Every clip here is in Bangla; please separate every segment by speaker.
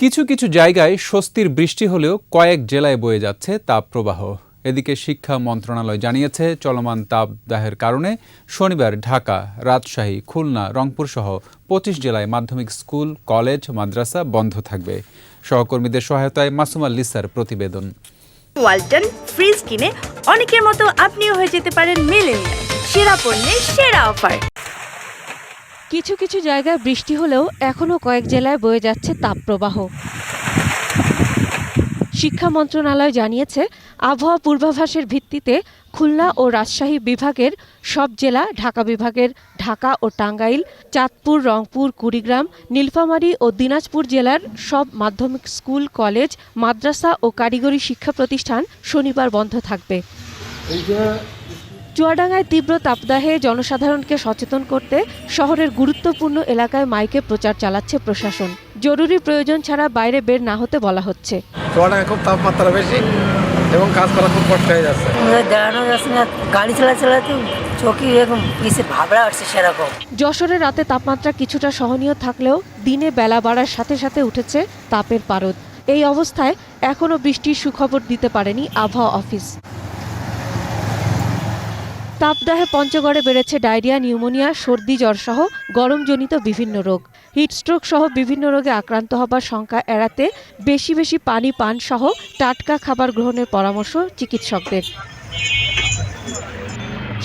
Speaker 1: কিছু কিছু জায়গায় স্বস্তির বৃষ্টি হলেও কয়েক জেলায় বয়ে যাচ্ছে তাপপ্রবাহ এদিকে শিক্ষা মন্ত্রণালয় জানিয়েছে, চলমান তাপদাহের কারণে শনিবার ঢাকা, রাজশাহী, খুলনা রংপুর সহ পঁচিশ জেলায় মাধ্যমিক স্কুল, কলেজ, মাদ্রাসা বন্ধ থাকবে। সহকর্মীদের সহায়তায় মাসুমা লিসার প্রতিবেদন।
Speaker 2: ওয়ালটন ফ্রিজ কিনে অনেকের মতো আপনিও হয়ে যেতে পারেন সেরা পণ্যের সেরা অফার।
Speaker 3: কিছু কিছু জায়গায় বৃষ্টি হলেও এখনও কয়েক জেলায় বয়ে যাচ্ছে তাপপ্রবাহ। শিক্ষা মন্ত্রণালয় জানিয়েছে, আবহাওয়া পূর্বাভাসের ভিত্তিতে খুলনা ও রাজশাহী বিভাগের সব জেলা, ঢাকা বিভাগের ঢাকা ও টাঙ্গাইল, চাঁদপুর, রংপুর, কুড়িগ্রাম, নীলফামারী ও দিনাজপুর জেলার সব মাধ্যমিক স্কুল, কলেজ, মাদ্রাসা ও কারিগরি শিক্ষা প্রতিষ্ঠান শনিবার বন্ধ থাকবে। চুয়াডাঙ্গায় তীব্র তাপদাহে জনসাধারণকে সচেতন করতে শহরের গুরুত্বপূর্ণ এলাকায় মাইকে প্রচার চালাচ্ছে প্রশাসন। জরুরি প্রয়োজন ছাড়া বাইরে বের না হতে বলা হচ্ছে।
Speaker 4: চুয়াডাঙ্গায় খুব তাপমাত্রা বেশি এবং কাজ করা খুব কষ্ট হয়ে যাচ্ছে।
Speaker 5: দাঁড়ানো যাচ্ছে না গাড়ি চালা চালাতে চোখে এরকম পিসে ভাবড়া আসছে সেরকম।
Speaker 3: যশোরে রাতে তাপমাত্রা কিছুটা সহনীয় থাকলেও দিনে বেলা বাড়ার সাথে সাথে উঠেছে তাপের পারদ। এই অবস্থায় এখনও বৃষ্টির সুখবর দিতে পারেনি আবহাওয়া অফিস। তাপদাহে পঞ্চগড়ে বেড়েছে ডায়রিয়া নিউমোনিয়া সর্দি জ্বরসহ গরমজনিত বিভিন্ন রোগ। হিটস্ট্রোক সহ বিভিন্ন রোগে আক্রান্ত হবার সংখ্যা এড়াতে বেশি বেশি পানি পান সহ টাটকা খাবার গ্রহণের পরামর্শ চিকিৎসকদের।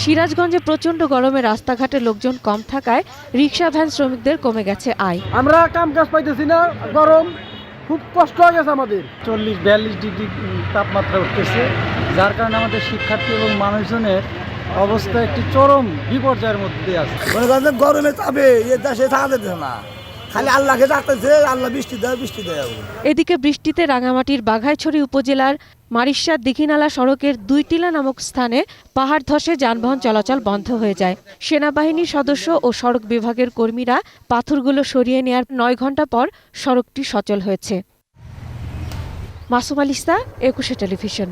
Speaker 3: সিরাজগঞ্জে প্রচণ্ড গরমে রাস্তাঘাটে লোকজন কম থাকায় রিক্সা ভ্যান শ্রমিকদের কমে গেছে আয়।
Speaker 6: আমরা কাম কাজ পাইতেছি না গরম। খুব কষ্ট হয়ে গেছে আমাদের।
Speaker 7: চল্লিশ বিয়াল্লিশ ডিগ্রি তাপমাত্রা উঠতেছে যার কারণে আমাদের শিক্ষার্থী এবং মানুষজনের অবস্থা একটি চরম বিপর্যয়ের মধ্যে আছে।
Speaker 6: মনে করেন গরমে তাপে এ দেশে থাকা যেতে না। খালি আল্লাহকে ডাকতেছে আল্লাহ বৃষ্টি দেয় বৃষ্টি দেয়
Speaker 3: এদিকে বৃষ্টিতে রাঙামাটির বাঘাইছড়ি উপজেলার মারিশার দিঘিনালা সড়কের দুইটিলা নামক স্থানে পাহাড় ধসে যানবাহন চলাচল বন্ধ হয়ে যায়। সেনাবাহিনীর সদস্য ও সড়ক বিভাগের কর্মীরা পাথরগুলো সরিয়ে নেয়ার নয় ঘণ্টা পর সড়কটি সচল হয়েছে। মাসুম আলিস্তা একুশে টেলিভিশন।